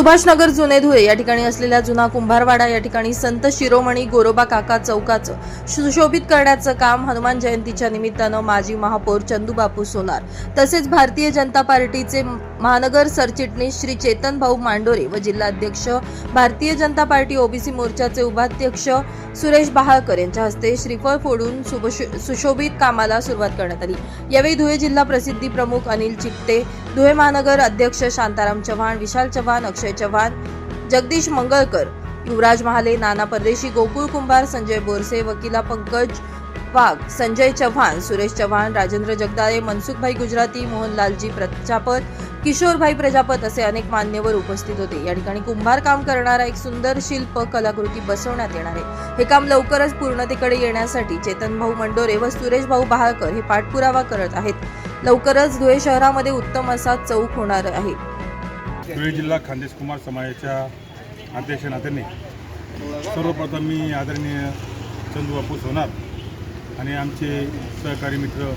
सुभाषनगर जुने धुळे या ठिकाणी असलेल्या जुना कुंभारवाडा या ठिकाणी संत शिरोमणी गोरोबा काका चौकाचं सुशोभित करण्याचं काम हनुमान जयंतीच्या निमित्तानं माजी महापौर चंदूबापू सोनार तसेच भारतीय जनता पार्टीचे महानगर सरचिटणीस श्री चेतन भाऊ मांडोरे व जिल्हाध्यक्ष भारतीय जनता पार्टी ओबीसी मोर्चाचे उपाध्यक्ष सुरेश बहाळकर यांच्या हस्ते श्रीफळ फोडून सुभश- सुशोभित कामाला सुरुवात करण्यात आली. यावेळी धुळे जिल्हा प्रसिद्धी प्रमुख अनिल चित्ते धुळे महानगर अध्यक्ष शांताराम चव्हाण विशाल चव्हाण अक्षय चव्हाण जगदीश मंगळकर युवराज महाले नाना परदेशी गोकुळ कुंभार संजय बोरसे वकिला पंकज वाघ संजय चव्हाण सुरेश चव्हाण राजेंद्र जगदाळे मनसुखभाई गुजराती मोहनलालजी प्रजापत किशोरभाई प्रजापत असे अनेक मान्यवर उपस्थित होते. या ठिकाणी कुंभार काम करणारा एक सुंदर शिल्प कलाकृती बसवण्यात येणार आहे. हे काम लवकरच पूर्णतेकडे येण्यासाठी चेतन भाऊ मंडोरे व सुरेश भाऊ बहाळकर हे पाठपुरावा करत आहेत. लवकरच धुळे शहरामध्ये उत्तम असा चौक होणार आहे. धुळे जिल्हा खानदेश कुमार समाजाच्या अध्यक्ष नात्याने सर्वप्रथम मी आदरणीय चंदूबापू सोनार आणि आमचे सहकारी मित्र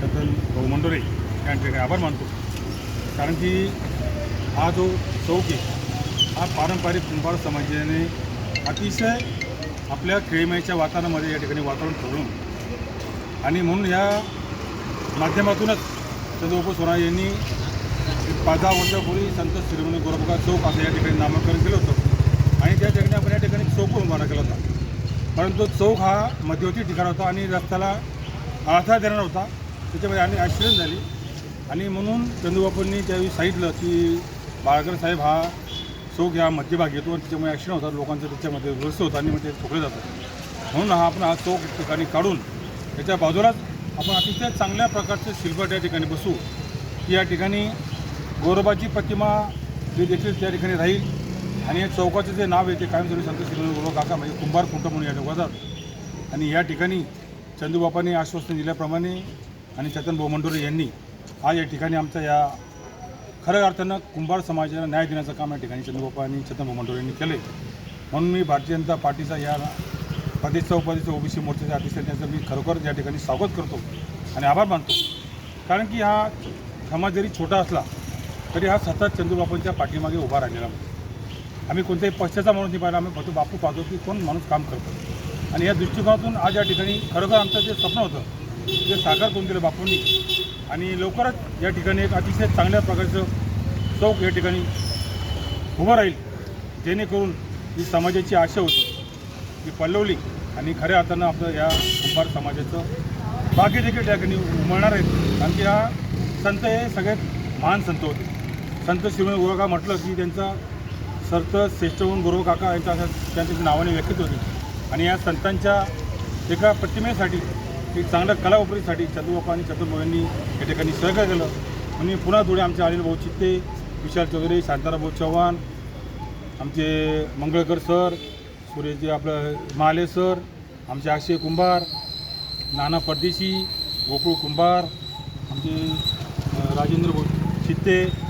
चंदन भाऊ मंडोरे यांच्याकडे आभार मानतो. कारण की हा जो चौक आहे हा पारंपरिक कुंभार समाजाने अतिशय आपल्या खेळीमाईच्या वातावरणामध्ये या ठिकाणी वातावरण ठरवून आणि म्हणून या माध्यमातूनच चंद्रबापू सोना यांनी पाच दहा वर्षापूर्वी संत श्रीमणी गोरबका चौक असं या ठिकाणी नामकरण केलं होतं. आणि त्या ठिकाणी आपण या ठिकाणी चौक उभारा केला होता. परंतु चौक हा मध्यवर्ती ठिकाण होता आणि रस्त्याला अडथळा देणार होता. त्याच्यामध्ये आणि ॲक्सिडेंट झाली. आणि म्हणून चंदूबापूंनी त्यावेळी सांगितलं की बाळकर साहेब हा चौक या मध्यभागी येतो आणि त्याच्यामुळे ॲक्सिडेंट होतात. लोकांचं त्याच्यामध्ये रस्ते होतं आणि मग ते ठोकले जातात. म्हणून हा आपण हा चौक ठिकाणी काढून त्याच्या बाजूलाच आपण अतिशय चांगल्या प्रकारचे शिल्प त्या ठिकाणी बसू. की या ठिकाणी गोरोबाची प्रतिमा ही देखील त्या ठिकाणी राहील. आणि या चौकाचं जे नाव आहे ते कायमस्वरूपी संत श्री गोरोबा काका म्हणजे कुंभार कुंट म्हणून या ठिकाणात आणि या ठिकाणी चंदूबापांनी आश्वासन दिल्याप्रमाणे आणि चेतन भोमंडोरे यांनी आज या ठिकाणी आमचा या खऱ्या अर्थानं कुंभार समाजाला न्याय देण्याचं काम या ठिकाणी चंदूबापा आणि चेतन भाऊ यांनी केले म्हणून मी भारतीय जनता पार्टीचा या प्रदेशचा उपाधीचा ओबीसी मोर्चाचा अतिशय त्यांचं मी खरोखर या ठिकाणी स्वागत करतो आणि आभार मानतो. कारण की हा समाज जरी छोटा असला तरी हा सतत चंदूबापूंच्या पाठीमागे उभा राहिलेला आहे. आम्ही कोणत्याही पक्षाचा माणूस नाही पाहिला आम्ही फक्त बापू पाहतो की कोण माणूस काम करतो. आणि या दृष्टिकोनातून आज या ठिकाणी खरोखर आमचं जे स्वप्न होतं ते साकार करून दिलं बापूंनी. आणि लवकरच या ठिकाणी एक अतिशय चांगल्या प्रकारचं चौक या ठिकाणी उभं राहील जेणेकरून ही समाजाची आशा होती ती पल्लवली आणि खऱ्या अर्थानं आपलं या कुंभार समाजाचं बाकी देखील त्या ठिकाणी उमळणार आहेत. कारण की हा संत हे सगळ्यात महान संत होते. संत शिरोमणी गोरोका म्हटलं की त्यांचा संत श्रेष्ठहून गुरु काका यांच्या त्यांच्या नावाने व्यक्त होती. आणि या संतांच्या एका प्रतिमेसाठी एक चांगल्या कला उपरीसाठी चंद्रबापा आणि चतुर्भाऊ यांनी या ठिकाणी सहकार्य केलं. आणि पुन्हा थोडे आमचे अनिल भाऊ चित्ते विशाल चौधरी शांतारामभाऊ चव्हाण आमचे मंगळकर सर सुरेशजी आपलं महाले सर आमचे अक्षय कुंभार नाना परदेशी गोकुळ कुंभार आमचे राजेंद्र भाऊ चित्ते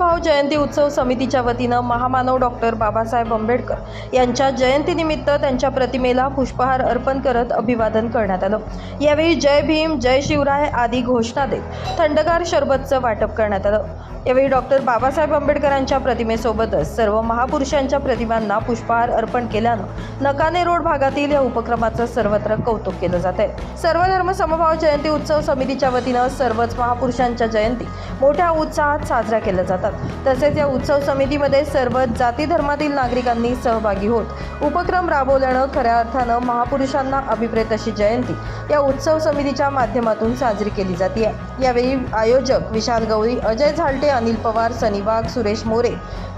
सर्वधर्म जयंती उत्सव समितीच्या वतीनं महामानव डॉक्टर बाबासाहेब आंबेडकर यांच्या जयंतीनिमित्त त्यांच्या प्रतिमेला पुष्पहार अर्पण करत अभिवादन करण्यात आलं. यावेळी जय भीम जय शिवराय आदी घोषणा देत थंडगार शरबतचं वाटप करण्यात आलं. यावेळी डॉक्टर बाबासाहेब आंबेडकरांच्या प्रतिमेसोबतच सर्व महापुरुषांच्या प्रतिमांना पुष्पहार अर्पण केल्यानं नकाने रोड भागातील या उपक्रमाचं सर्वत्र कौतुक केलं जात आहे. सर्वधर्म समभाव जयंती उत्सव समितीच्या वतीनं सर्वच महापुरुषांच्या जयंती मोठ्या उत्साहात साजऱ्या केल्या जातात. तसेच या उत्सव समितीमध्ये सर्व जाती धर्मातील नागरिकांनी सहभागी होत उपक्रम राबवल्यानं खऱ्या अर्थानं महापुरुषांना अभिप्रेत अशी जयंती या उत्सव समितीच्या माध्यमातून साजरी केली जाते यावेळी आयोजक विशाल गवळी अजय झालटे अनिल पवार सनिवाग सुरेश मोरे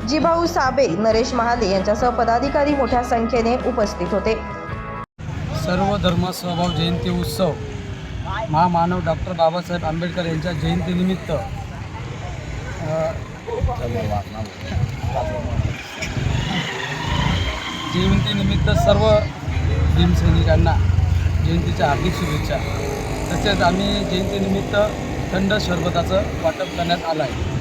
जिभाऊ साबे नरेश महाले यांच्यासह पदाधिकारी मोठ्या संख्येने उपस्थित होते. सर्व धर्म स्वभाव जयंती उत्सव महामानव डॉक्टर बाबासाहेब आंबेडकर यांच्या जयंतीनिमित्त जयंतीनिमित्त सर्व भीमसैनिकांना जयंतीच्या हार्दिक शुभेच्छा. तसेच आम्ही जयंतीनिमित्त थंड सरबताचं वाटप करण्यात आलं आहे.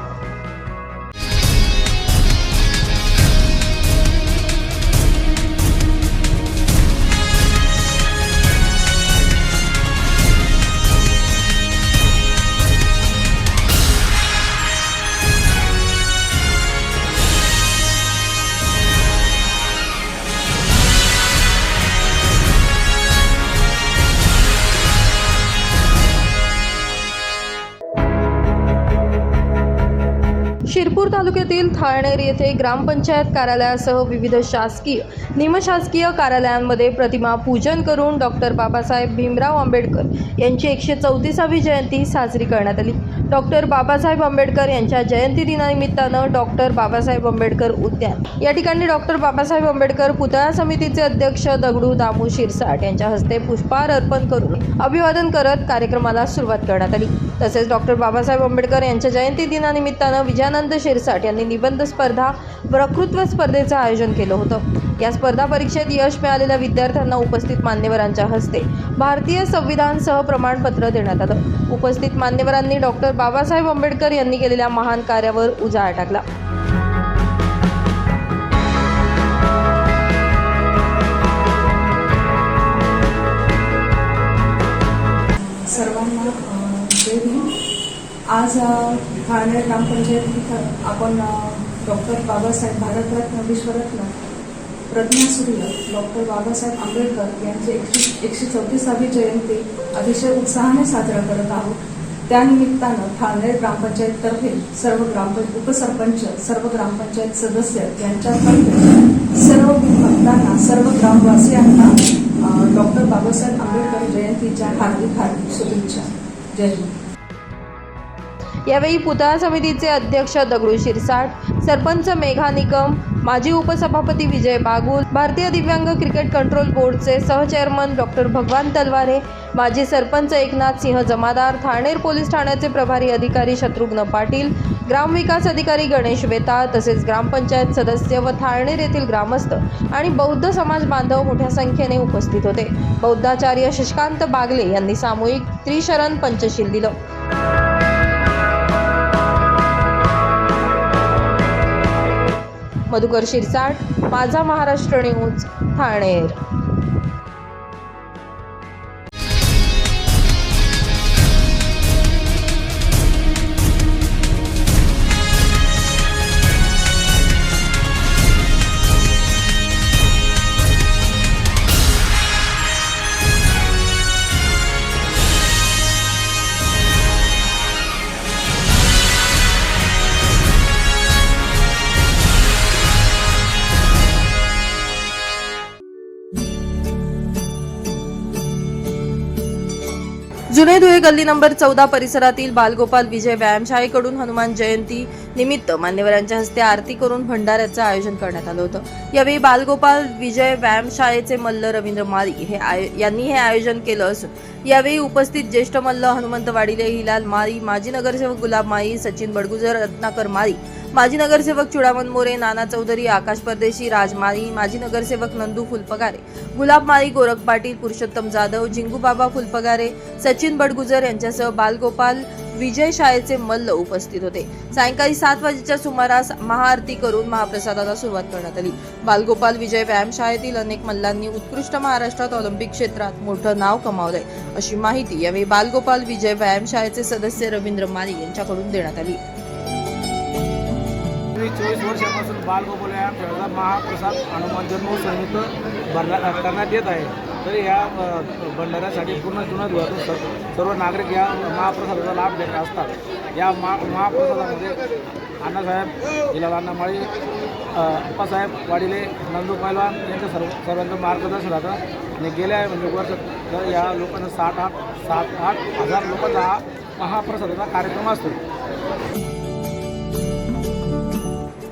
तालुक्यातील येथे ग्रामपंचायत कार्यालयासह विविध शासकीय निमशासकीय कार्यालयांमध्ये प्रतिमा पूजन करून डॉक्टर बाबासाहेब भीमराव आंबेडकर यांची एकशे चौतीसावी जयंती साजरी करण्यात आली. डॉक्टर बाबासाहेब आंबेडकर यांच्या जयंती दिनानिमित्तानं डॉक्टर बाबासाहेब आंबेडकर उद्यान. या ठिकाणी डॉक्टर बाबासाहेब आंबेडकर पुतळा समितीचे अध्यक्ष दगडू दामू शिरसाट यांच्या हस्ते पुष्पहार अर्पण करून अभिवादन करत कार्यक्रमाला सुरुवात करण्यात आली. तसेच डॉक्टर बाबासाहेब आंबेडकर यांच्या जयंती दिनानिमित्तानं विजयानंद शिरसाट यांनी निबंध स्पर्धा वक्तृत्व स्पर्धेचं आयोजन केलं होतं. या स्पर्धा परीक्षेत यश मिळालेल्या विद्यार्थ्यांना उपस्थित मान्यवरांच्या हस्ते भारतीय संविधानसह प्रमाणपत्र देण्यात आलं. उपस्थित मान्यवरांनी डॉक्टर बाबासाहेब आंबेडकर यांनी केलेल्या महान कार्यावर उजाळा टाकला. सर्वांना आज ठाणे ग्रामपंचायत आपण डॉक्टर बाबासाहेब भारतरत्न विश्वरत्न प्रज्ञासूर्य डॉक्टर बाबासाहेब आंबेडकर यांची एकशे एकशे चौतीसावी जयंती अतिशय उत्साहाने साजरा करत आहोत. त्यानिमित्तानं ठाणे ग्रामपंचायततर्फे सर्व ग्रामपंच उपसरपंच सर्व ग्रामपंचायत सदस्य यांच्यातर्फे सर्व भक्तांना सर्व ग्रामवासियांना डॉक्टर बाबासाहेब आंबेडकर जयंतीच्या हार्दिक हार्दिक शुभेच्छा. जय हिंद. यावेळी पुतळा समितीचे अध्यक्ष दगडू शिरसाट सरपंच मेघा निकम माजी उपसभापती विजय बागुल भारतीय दिव्यांग क्रिकेट कंट्रोल बोर्डचे सहचेअरमन डॉक्टर भगवान तलवारे माजी सरपंच एकनाथ सिंह जमादार थाणेर पोलीस ठाण्याचे प्रभारी अधिकारी शत्रुघ्न पाटील ग्रामविकास अधिकारी गणेश वेताळ तसेच ग्रामपंचायत सदस्य व थाळनेर येथील ग्रामस्थ आणि बौद्ध समाज बांधव मोठ्या संख्येने उपस्थित होते. बौद्धाचार्य शशिकांत बागले यांनी सामूहिक त्रिशरण पंचशील दिलं. मधुकर शिरसाट माझा महाराष्ट्र न्यूज ठाणेर. जुने धुळे गल्ली नंबर चौदा परिसरातील बालगोपाल विजय व्यायामशाळेकडून हनुमान जयंती निमित्त मान्यवरांच्या हस्ते आरती करून भंडाऱ्याचं आयोजन करण्यात आलं होतं. यावेळी बालगोपाल विजय व्यायामशाळेचे मल्ल रवींद्र माळी हे आय यांनी हे आयोजन केलं असून यावेळी उपस्थित ज्येष्ठ मल्ल हनुमंत वाडिले हिलाल माळी माजी नगरसेवक गुलाब माळी सचिन बडगुजर रत्नाकर माळी माजी नगरसेवक चुडामन मोरे नाना चौधरी आकाश परदेशी राज माळी माजी नगरसेवक नंदू फुलपगारे गुलाब माळी गोरख पाटील पुरुषोत्तम जाधव जिंगूबाबा फुलपगारे सचिन बडगुजर यांच्यासह बालगोपाल विजय शाळेचे मल्ल उपस्थित होते. सायंकाळी सात वाजेच्या सुमारास महाआरती करून महाप्रसादाला सुरुवात करण्यात आली. बालगोपाल विजय व्यायामशाळेतील अनेक मल्लांनी उत्कृष्ट महाराष्ट्रात ऑलिम्पिक क्षेत्रात मोठं नाव कमावलंय अशी माहिती यावेळी बालगोपाल विजय व्यायामशाळेचे सदस्य रवींद्र माळी यांच्याकडून देण्यात आली. चोवीस वर्षापासून बालगोकुल या खेळाचा महाप्रसाद हनुमान जन्मोत्सवानिमित्त भरला करण्यात येत आहे. तरी या भंडाऱ्यासाठी पूर्ण जुनं धुळ्यातून सर्व नागरिक या महाप्रसादाचा लाभ घेत असतात. या महा महाप्रसादामध्ये अण्णासाहेब जिल्हा अण्णामाळी अप्पासाहेब वाडिले नंदू पैलवान यांचं सर्व सर्वांचं मार्गदर्शन राहतं आणि गेल्या म्हणजे वर्ष तर या लोकांना साठ आठ सात आठ हजार लोकांचा हा महाप्रसादाचा कार्यक्रम असतो.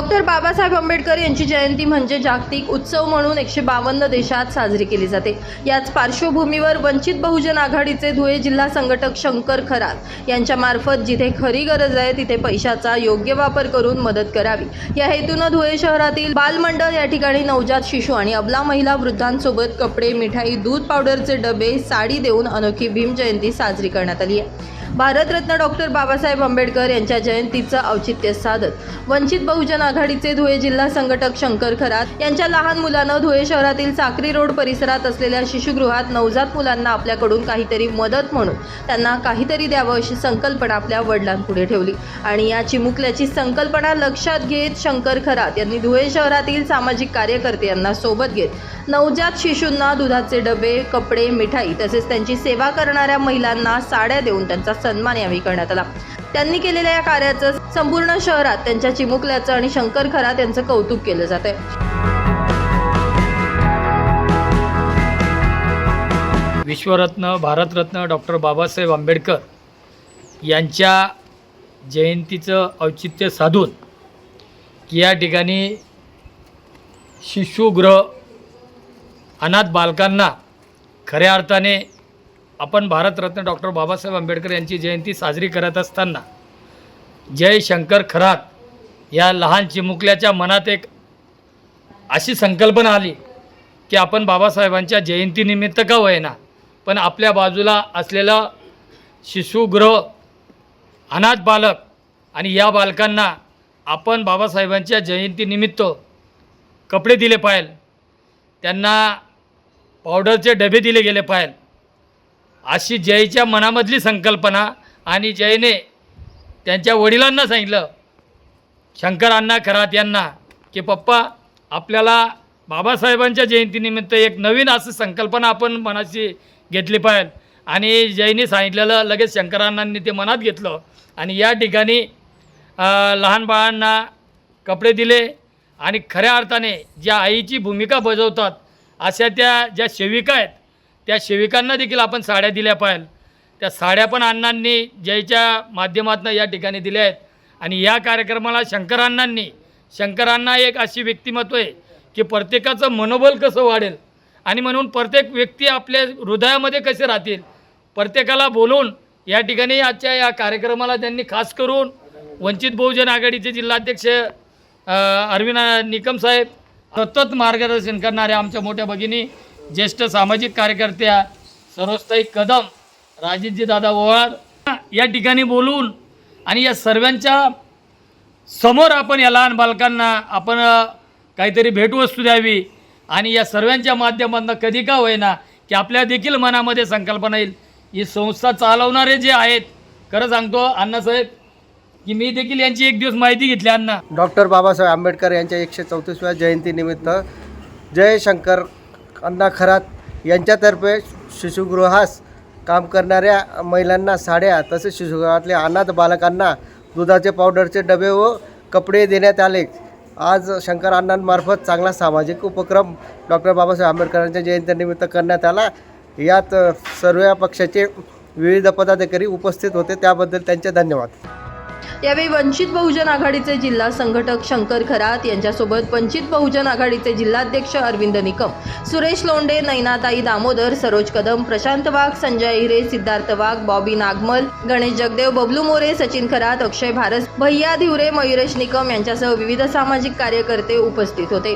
Doctor Babasaheb Ambedkar यांची जयंती म्हणजे जागतिक उत्सव म्हणून एकशे बावन्न देशात साजरी केली जाते. याच पार्श्वभूमीवर वंचित बहुजन आघाडीचे धुळे जिल्हा संघटक शंकर खरात यांच्यामार्फत जिथे खरी गरज आहे तिथे पैशाचा योग्य वापर करून मदत करावी. या हेतूनं धुळे शहरातील बालमंडळ या ठिकाणी नवजात शिशु आणि अबला महिला वृद्धांसोबत कपडे मिठाई दूध पावडरचे डबे साडी देऊन अनोखी भीम जयंती साजरी करण्यात आली आहे. भारतरत्न डॉक्टर बाबासाहेब आंबेडकर यांच्या जयंतीचं औचित्य साधत वंचित बहुजन आघाडीचे धुळे जिल्हा संघटक शंकर खरात यांच्या लहान मुलानं धुळे शहरातील साक्री रोड परिसरात असलेल्या शिशुगृहात नवजात मुलांना आपल्याकडून काहीतरी मदत म्हणून त्यांना काहीतरी द्यावं अशी संकल्पना आपल्या वडिलांपुढे ठेवली. आणि या चिमुकल्याची संकल्पना लक्षात घेत शंकर खरात यांनी धुळे शहरातील सामाजिक कार्यकर्ते यांना सोबत घेत नवजात शिशूंना दुधाचे डबे कपडे मिठाई तसेच त्यांची सेवा करणाऱ्या महिलांना साड्या देऊन त्यांचा सन्मान यावेळी करण्यात आला. त्यांनी केलेल्या या कार्याचं संपूर्ण शहरात त्यांच्या चिमुकल्याचं आणि शंकर खरात यांचं कौतुक केलं जात आहे विश्वरत्न भारतरत्न डॉक्टर बाबासाहेब आंबेडकर यांच्या जयंतीचं औचित्य साधून या ठिकाणी शिशुगृह अनाथ बालकांना खऱ्या अर्थाने आपण भारतरत्न डॉक्टर बाबासाहेब आंबेडकर यांची जयंती साजरी करत असताना जय शंकर खरात या लहान चिमुकल्याच्या मनात एक अशी संकल्पना आली की आपण बाबासाहेबांच्या जयंतीनिमित्त का होईना पण आपल्या बाजूला असलेलं शिशुगृह अनाथ बालक आणि या बालकांना आपण बाबासाहेबांच्या जयंतीनिमित्त कपडे दिले पाहिजे त्यांना पावडरचे डबे दिले गेले पाहिजे अशी जयच्या मनामधली संकल्पना आणि जयने त्यांच्या वडिलांना सांगितलं शंकरांना खरात यांना की पप्पा आपल्याला बाबासाहेबांच्या जयंतीनिमित्त एक नवीन असं संकल्पना आपण मनाशी घेतली पाहिजे. आणि जयने सांगितलेलं लगेच शंकरांनांनी ते मनात घेतलं आणि या ठिकाणी लहान बाळांना कपडे दिले आणि खऱ्या अर्थाने ज्या आईची भूमिका बजावतात अशा त्या ज्या सेविका आहेत त्या सेविकांना देखील आपण साड्या दिल्या पाहिजे त्या साड्या पण अण्णांनी जयच्या माध्यमातून या ठिकाणी दिल्या आहेत. आणि या कार्यक्रमाला शंकरांनांनी शंकरांना एक अशी व्यक्तिमत्व आहे की प्रत्येकाचं मनोबल कसं वाढेल आणि म्हणून प्रत्येक व्यक्ती आपल्या हृदयामध्ये कसे राहतील प्रत्येकाला बोलून या ठिकाणी आजच्या या कार्यक्रमाला त्यांनी खास करून वंचित बहुजन आघाडीचे जिल्हाध्यक्ष अरविंद निकम साहेब सतत मार्गदर्शन करणाऱ्या आमच्या मोठ्या भगिनी ज्येष्ठ सामाजिक कार्यकर्त्या सरोजताई कदम राजीतजी दादा ओवाळ या ठिकाणी बोलून आणि या सर्वांच्या समोर आपण या लहान बालकांना आपण काहीतरी भेटवस्तू द्यावी आणि या सर्वांच्या माध्यमातून कधी का होईना की आपल्या देखील मनामध्ये संकल्पना येईल. ही संस्था चालवणारे जे आहेत खरं सांगतो अण्णासाहेब की मी देखील यांची एक दिवस माहिती घेतली अण्णा. डॉक्टर बाबासाहेब आंबेडकर यांच्या एकशे चौतीसव्या जयंतीनिमित्त जय शंकर अण्णा खरात यांच्यातर्फे शिशुगृहास काम करणाऱ्या महिलांना साड्या तसेच शिशुगृहातल्या अनाथ बालकांना दुधाचे पावडरचे डबे व कपडे देण्यात आले. आज शंकर अण्णांमार्फत चांगला सामाजिक उपक्रम डॉक्टर बाबासाहेब आंबेडकरांच्या जयंतीनिमित्त करण्यात आला. यात सर्व पक्षाचे विविध पदाधिकारी उपस्थित होते. त्याबद्दल त्यांचे धन्यवाद. यावेळी वंचित बहुजन आघाडीचे जिल्हा संघटक शंकर खरात यांच्यासोबत वंचित बहुजन आघाडीचे जिल्हाध्यक्ष अरविंद निकम सुरेश लोंडे नैनाताई दामोदर सरोज कदम प्रशांत वाघ संजय हिरे सिद्धार्थ वाघ बॉबी नागमल गणेश जगदेव बबलू मोरे सचिन खरात अक्षय भारत भैया धिवरे मयुरेश निकम यांच्यासह विविध सामाजिक कार्यकर्ते उपस्थित होते.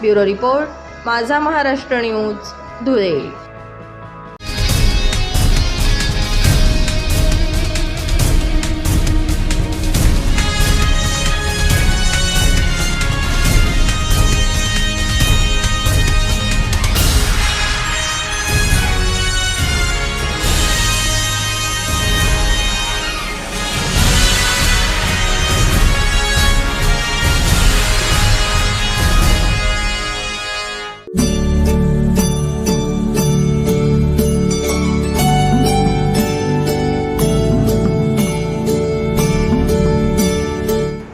ब्युरो रिपोर्ट माझा महाराष्ट्र न्यूज धुळे.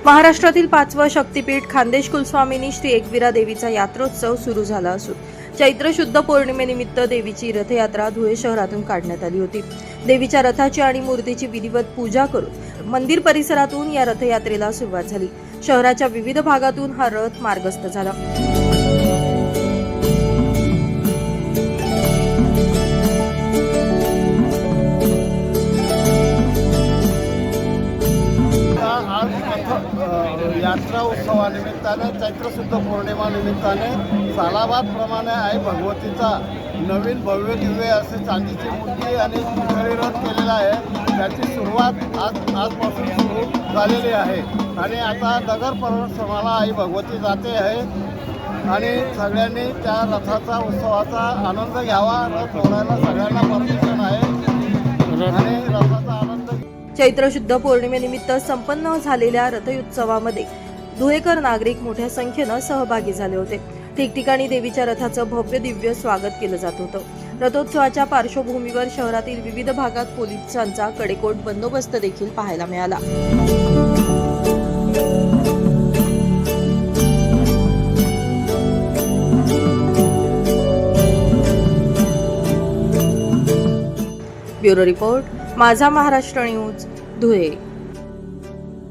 महाराष्ट्रातील पाचवं शक्तिपीठ खानदेश कुलस्वामिनी श्री एकविरा देवीचा यात्रोत्सव सुरू झाला असून चैत्र शुद्ध पौर्णिमेनिमित्त देवीची रथयात्रा धुळे शहरातून काढण्यात आली होती. देवीच्या रथाची आणि मूर्तीची विधिवत पूजा करून मंदिर परिसरातून या रथयात्रेला सुरुवात झाली. शहराच्या विविध भागातून हा रथ मार्गस्थ झाला. यात्रा चैत्रशुद्ध पौर्णिमा निमित्ताने सालाबादप्रमाणे आई भगवतीचा नवीन भव्य दिव्य असे चांदीची मूर्ती आणि पितळी रथ केलेला आहे. त्याची सुरुवात आज आजपासून सुरू झालेली आहे. आणि आता नगर परिश्रमाला आई भगवती जाते आहे. आणि सगळ्यांनी त्या रथाचा उत्सवाचा आनंद घ्यावा. रथ ओढायला सगळ्यांना परमिशन आहे. आणि रथाचा आनंद चैत्र शुद्ध पौर्णिमेनिमित्त संपन्न झालेल्या रथोत्सवामध्ये धुळेकर नागरिक मोठ्या संख्येनं सहभागी झाले होते. ठिकठिकाणी देवीच्या रथाचं भव्य दिव्य स्वागत केलं जात होतं. रथोत्सवाच्या पार्श्वभूमीवर शहरातील विविध भागात पोलिसांचा कडेकोट बंदोबस्त देखील पाहायला मिळाला. ब्युरो रिपोर्ट माझा महाराष्ट्र न्यूज धुळे.